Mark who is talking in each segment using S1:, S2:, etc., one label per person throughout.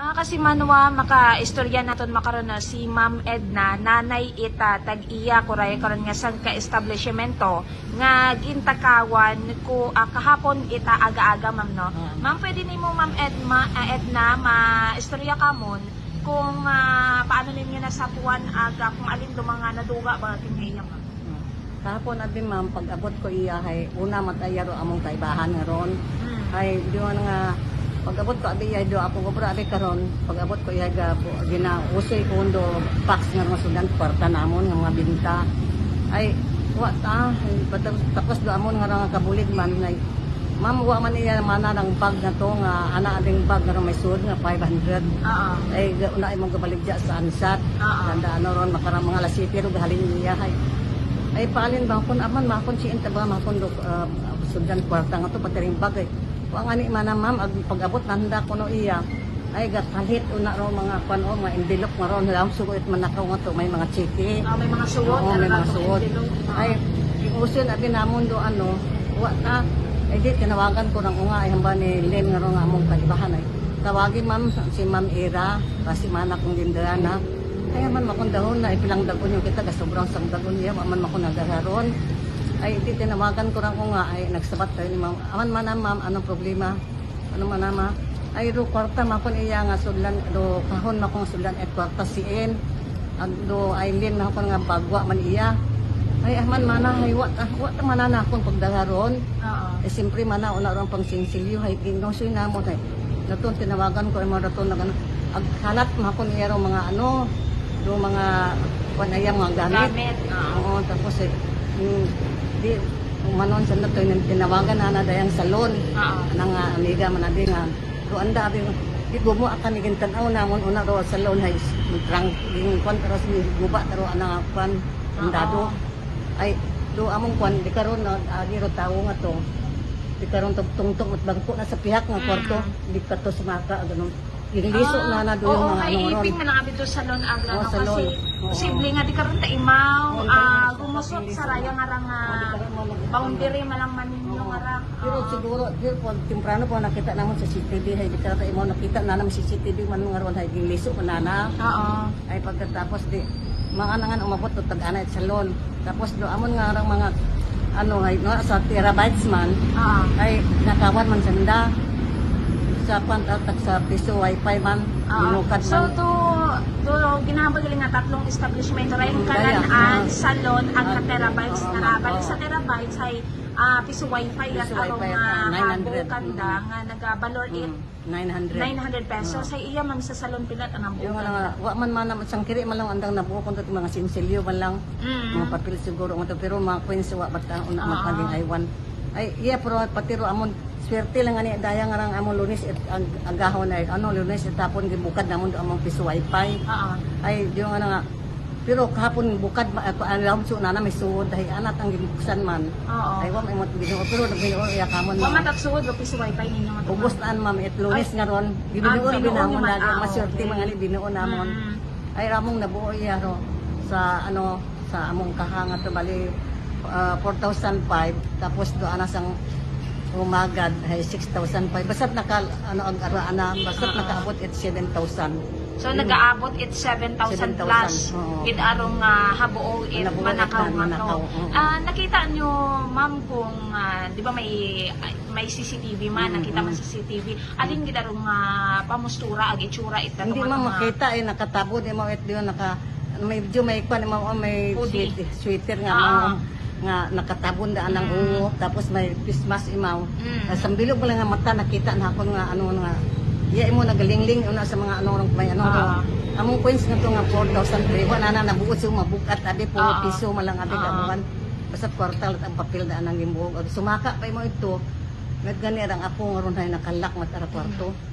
S1: Ah, kasi manwa maka-istorya naton makaron na si Ma'am Edna nanay ita tag-iya kuray karon nga sang ka-establishmento nga gintakawan ko ah, kahapon ita aga-aga ma'am no.
S2: Ah.
S1: Ma'am pwede nimo Ma'am Edma ah, Edna ma-istorya kamon kung ah, paano ninyo nasatuan aga kung alin do mga naduga ba tingay ma'am.
S2: Kahapon abi ma'am, pag abot ko iya hay una matayaro among kaibahan nga ron.
S1: Mm.
S2: Ay di man nga pag abot ko abi iya do ako ko abi karon. Pag abot ko iya ga po gina usoy ko undo fax nga mga sudan kwarta namon nga mga binta. Ay wa ta ay, patapos tapos do amon nga nga kabulig man ngay Ma'am, wa man iya mana ng bag na to nga ana ading bag nga may suod nga 500.
S1: Oo.
S2: Ay ga- una ay mong gabaligya sa ansat.
S1: Oo.
S2: Tanda ano ron makarang mga lasiti ro gahalin niya hay. Ay paalin ba kun aman makon si inta ba makon do uh, sudyan kwarta nga to patiring bagay. Wa nga ni man ma'am ag pag-abot nanda ko no iya. Ay gatalit una ro mga kwan o mga envelope nga ron lang sugot man nakaw nga to may mga chiki.
S1: Ah, may mga suwot,
S2: Oo, may mga suwot. Ay iuson abi namon do ano wa ta ay di tinawagan ko nang unga ay hamba ni Len nga ro nga among kaibahan ay. Tawagin ma'am si Ma'am Ira kasi mana kong dindarana. Kaya man makon dahon na ipilang dagon yung kita ka sobrang sang dagon niya man makon. Ay di tinawagan ko nang unga ay nagsabat tayo ni Ma'am. Aman man ma'am anong problema? Ano man ma? Ay do kwarta makon iya nga sudlan do kahon makong sudlan at kwarta siin. Ando ay Len na ako nga bagwa man iya. Ay ahman mana ay wa wa ta mana na akong pagdagaron.
S1: Oo.
S2: Eh siyempre mana una ron pang sinsilyo hay gingosoy na mo tay. Natun tinawagan ko ay mga raton na ganun. Ag halat mahapon iyaro mga ano do mga panayang mga gamit.
S1: Gamit. Oo.
S2: Oo, tapos eh mm, di umanon sa nato yung tinawagan na na dayang salon.
S1: Oo.
S2: Nang uh, amiga man abi nga do anda abi di gumo akan ni gintan-aw namon una ro salon hay trang ging kwan pero si guba taro ana kwan andado ay do among kwan di karon na agi ro tawo nga to di karon to tungtong at bangko na sa pihak nga
S1: Mm.
S2: kwarto di ka to sumaka ganun Gingliso na na do yung
S1: Oo,
S2: mga ano ron
S1: iping man ang abito sa salon agra
S2: Oo,
S1: no
S2: salon.
S1: kasi
S2: Oo.
S1: posible nga di karon ta imaw Ah
S2: karon sa
S1: sa raya nga rang ah, boundary malang maninyo nga rang
S2: Pero
S1: Oo.
S2: siguro, pero pag temprano po nakita naman sa CCTV, hay di ka mo nakita na naman sa CCTV man nga ron hay gingliso ko na na.
S1: Oo.
S2: Ay pagkatapos di mga nangan umabot to tag-ana at salon. Tapos do amon nga rang mga ano hay no sa terabytes man
S1: Oo.
S2: ay nakawan man sanda sa pantatak sa piso wifi man
S1: Oo.
S2: binukad
S1: So
S2: man
S1: to to ginahambal gali nga tatlong establishment ray
S2: Mm,
S1: kanan an
S2: Ah.
S1: salon ang
S2: Ah,
S1: ka terabytes na
S2: ma'am,
S1: balik
S2: oo.
S1: sa terabytes ay ah, piso wifi at
S2: Piso wifi at,
S1: nga
S2: ah, 900.
S1: kanda nga nagabalor it
S2: Mm, 900
S1: 900 pesos ay iya man sa salon pilat ang
S2: yung
S1: bukan.
S2: nga wa man man naman sang kiri man lang andang nabuo kun mga sinsilyo man lang
S1: Mm.
S2: mga papel siguro mo to pero mga coins wa bata una
S1: Ah.
S2: magkaging aywan ay iya pero patiro amon swerte lang ani. Daya nga rang amon lunes at ang agahon ay ano lunes at tapon gibukad namon among piso wifi.
S1: Oo.
S2: ay di nga nga pero kahapon bukad ma ako alam so na na may suod dahil anat ang gibuksan man.
S1: Oo.
S2: ay wa may mo binuo pero binuo iya kamon
S1: Wa
S2: ma
S1: matagsuod wa piso wifi ninyo nga
S2: ubos na ma'am at lunes nga ron.
S1: Ah,
S2: binuo rin namon
S1: Ah,
S2: maswerte
S1: okay.
S2: mga ni binuo namon
S1: Mm.
S2: ay ramong nabuo iya ro sa ano sa among kahanga to bali ah, 4,005 tapos do ana sang umagad ay 6,005 basta naka ano ang araana basta
S1: Ah.
S2: nakaabot it 7,000
S1: So nagaabot it 7,000 plus
S2: 7,000, oo.
S1: gid arong uh, habuo it
S2: Nabuo it
S1: manakaw
S2: na,
S1: manakaw. Ah nakita nyo ma'am kung ah, 'di ba may may CCTV man
S2: Mm,
S1: nakita man
S2: mm.
S1: sa CCTV alin gid arong uh, pamustura ag itsura it
S2: hindi man makita eh nakatabo di mo it naka may medyo may kwan mo may sweat- sweater nga
S1: Ah.
S2: mga nga nakatabon daan ng
S1: Mm.
S2: ungo tapos may Christmas imaw
S1: Mm.
S2: mm. sambilog lang nga mata nakita na ako nga ano nga iya mo nagalingling una sa mga ano may ano
S1: Ah.
S2: among coins nga to nga 4,000 wala na nabuot siya mabukat abi po
S1: Ah.
S2: piso malang abi
S1: Ah.
S2: kabuhan basta kwartal at ang papel daan ang gimbuog sumaka pa mo ito nagganir ang apo nga ron nakalak matara kwarto
S1: Ah,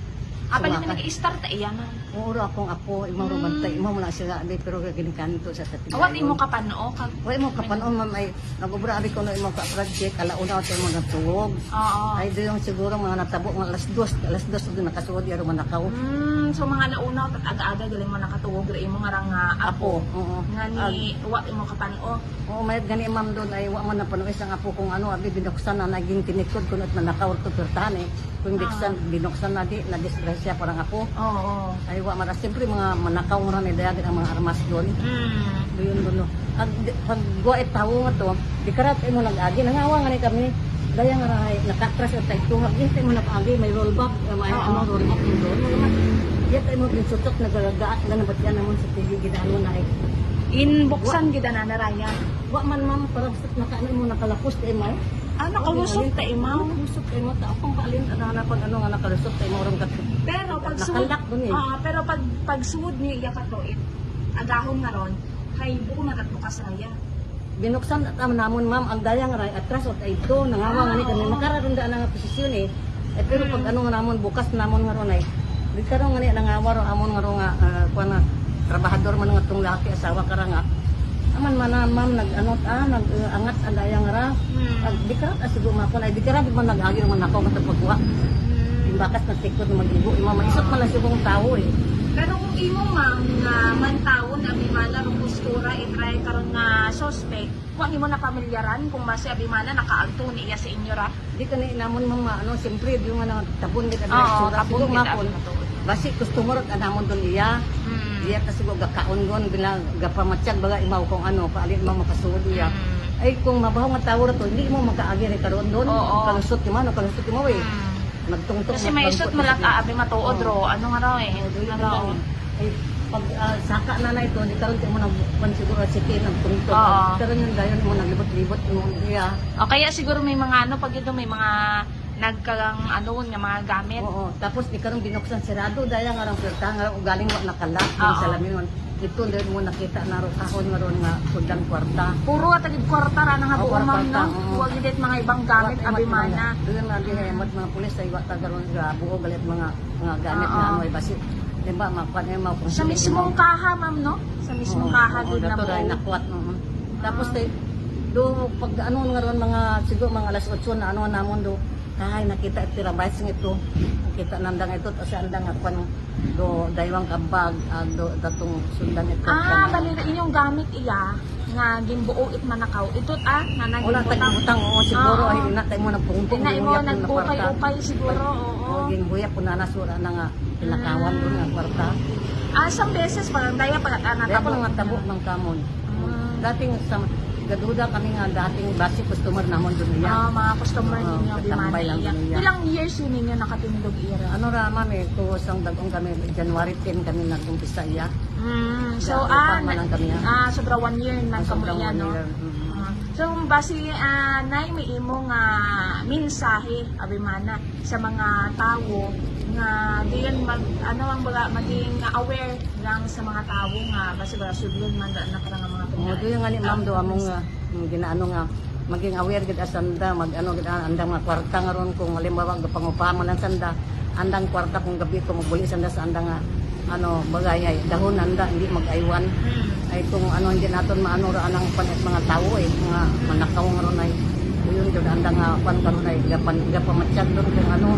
S1: bali na
S2: Sumaka.
S1: nag-start ta iya ma'am.
S2: Uro akong apo, imong rumantay, imong muna sila, abi, pero gaginikan to sa tatin.
S1: Awat imo kapanoo kag
S2: Wala mo kapanon, ma'am, ay, nagubra, abi ko no imong ka-project, alauna ko tayo mga tuwog.
S1: Oo.
S2: Ay, doon siguro mga natabo, mga alas dos, alas dos, doon nakasuod, yaro manakaw.
S1: Mm, so mga launa tat aga-aga galing mo nakatuwog ra imo nga rang ah,
S2: Apo, oo.
S1: Nga ni wa imo kapanoo.
S2: Oo, may gani ma'am doon ay wa man na panuis ang apo kung ano, abi binuksan na naging tinikod ko at manakaw to pertane. Kung biksan, binuksan na di, na-disgrasya parang ako.
S1: Oo.
S2: Ay, wa man. Siyempre, mga manakaw nga ni Dayan ang mga armas doon.
S1: Mm.
S2: Doon doon. Pag, pag guwa et tawo nga to, di karat mo nag-agi. Nangawa nga ni kami. Daya nga rahay, nakatras at tayo tuhag. Hintay mo nag-agi, may rollback. May
S1: Oo.
S2: ano, rollback mo doon. Yan tayo mo pinsutok, nagalagaat. Ganun ba't yan naman sa TV, ginaan mo na eh.
S1: Inbuksan gid na naraya.
S2: Wa man ma'am, parang nakaano mo nakalapos tayo mo.
S1: Ah, nakalusot ta imaw.
S2: Mo. Ta akong kalin, ano na pag ano nga nakalusot tayo mo. Ron kat
S1: Pero pag suod,
S2: eh.
S1: Ah, pero pag pag suod ni iya katoit, agahon nga ron, kay buko na bukas raya.
S2: binuksan at am namon ma'am ang dayang ray atras at ito nangawa nga ni kami makararon da nga posisyon eh eh pero pag ano nga namon bukas namon nga ron ay di karon nga ni nangawa ro amon nga ro nga uh, kuan nga trabahador man nga tong laki asawa kara nga aman man na ma'am nag ano ah nag angat ang dayang ra di karat asigo mapon ay di karat man nag-agi man ako nga pagkuha
S1: Hmm.
S2: bakas na tikod na mag-ibo ima maisot man lang sigong tao eh
S1: Pero kung imo ma'am nga mantawon abimana ro postura itry karon nga suspect, wa nimo na pamilyaran kung masi abimana nakaagto ni iya sa inyo ra.
S2: di ka na inamon mga ano siyempre di nga tabon ang
S1: Oo, tabon matuod.
S2: basi customer at anamon don iya
S1: Hmm.
S2: Iya kasi ko gakaon gon bilang gapamatyag baga imaw kung ano paalin mo makasuod iya. Ay kung mabaho nga tawo ra to hindi mo makaagi rin karon don.
S1: Oo.
S2: Kalusot ki man, kalusot mo eh.
S1: Hmm.
S2: Nagtungtok
S1: Kasi may isot malata abi matuod ro. Ano nga raw eh? Ano raw?
S2: Ay pag ah, saka na na ito, di karon mo nag man siguro sige nagtungtok.
S1: Oo.
S2: Karon yung dayon mo naglibot-libot mo iya.
S1: O kaya siguro may mga ano pag ito may mga nagkagang ano nga mga gamit.
S2: Oo. Tapos di karon binuksan sirado daya nga rang perta nga galing wa nakalak yung salamin. Ito din mo nakita na ro kahon nga ron nga sudang kwarta.
S1: Puro at tagid kwarta ra nga buo ma'am no.
S2: oo.
S1: Huwag gid mga ibang gamit abimana.
S2: Doon nga di hemat mga pulis ay wa tagaron sa buo galit mga mga gamit
S1: Oo.
S2: na ano ay basi. Di ba makuha niya mga kung
S1: Sa mismong kaha ma'am no? Sa mismong
S2: Oo,
S1: kaha
S2: oo,
S1: gid na buo.
S2: nakuat. oo. Tapos tay do pag ano nga ron mga siguro mga alas 8 na ano namon do ay nakita ito tirabayas ng ito nakita nandang ito tapos andang ako do daywang kabag ah, do datong sundan ito
S1: Ah, bali na inyong gamit iya nga ginbuo it manakaw. Ito ah nga
S2: wala tayong utang oo siguro
S1: Oo.
S2: ay ina tayo mo nagpungpong
S1: Ina mo
S2: ng
S1: nag-ukay-ukay siguro. Oo.
S2: Oo, ginbuya po na nasura na nga pinakawan ko nga kwarta.
S1: Ah, isang beses parang daya pag ah,
S2: Kaya ko
S1: natabo.
S2: ng kamon.
S1: Ah.
S2: Dating sa gaduda kami nga dating basi customer namon doon niya.
S1: Ah, mga customer
S2: Oo,
S1: ninyo
S2: katambay lang
S1: bimana iya.
S2: niya.
S1: Ilang years yun ninyo nakatindog ira?
S2: Ano ra man eh, tuwasang dagong kami, January 10 kami nag-umpisa iya.
S1: Mm, so
S2: Dahil
S1: ah,
S2: tama lang kami, ah.
S1: ah sobra one year na
S2: Sobrang
S1: kamuya
S2: one
S1: no.
S2: year, mm.
S1: Ah, so basi ah, nay may imo nga mensahe abimana sa mga tao nga diyan mag ano ang baga maging aware lang sa mga tao nga basi ba sudlon man na karang
S2: Oo, do yung nga ni ma'am do among nga yung ginaano nga maging aware gid asanda mag ano gid ang andang mga kwarta nga ron kung halimbawa gapangupahan man ang sanda andang kwarta kung gabi ko magbuli sanda sa andang nga ano bagay ay dahon anda hindi mag-aywan
S1: Hmm.
S2: ay kung ano hindi naton maano ra anang panet mga tao eh mga manakaw nga ron ay yun jud anda nga pan karon ay gapan gapamatyag doon kung ano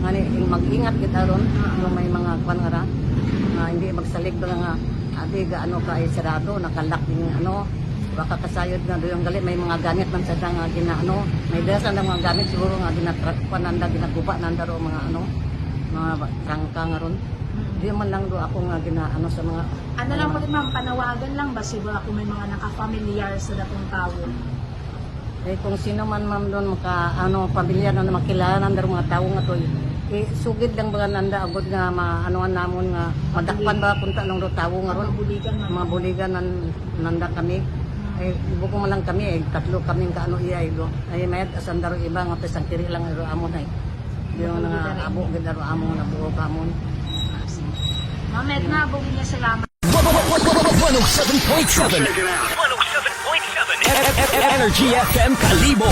S2: nga ni mag-ingat gid aron kung may mga kwan nga ra nga hindi magsalig doon nga ga ano ka sarado nakalak din ano. Baka kasayod na doon gali may mga gamit man sa nga ginaano may dasa na mga gamit siguro nga ginatrak nanda ginaguba nanda ro mga ano mga trangka nga ron. Di man lang do ako nga ginaano sa mga
S1: Ano lang pag ma'am panawagan lang ba? Kung may mga naka-familiar sa datong tao.
S2: Eh kung sino man ma'am doon maka ano pamilya na makilala nandar mga tao nga to eh sugid lang ba nanda agod nga maanuan namon nga madakpan ba punta lang do tao nga ron?
S1: Mga buligan man.
S2: mga buligan nan, nanda kami. Ay buko man lang kami eh tatlo kami ka ano iya do ay may asandaro iba nga pesang kiri lang ro amon ay. Yung nga abo gid ro amon na buo kamon
S1: Ma'am Edna, bugin niya salamat.
S3: 107.7 107.7 Energy FM Kalibo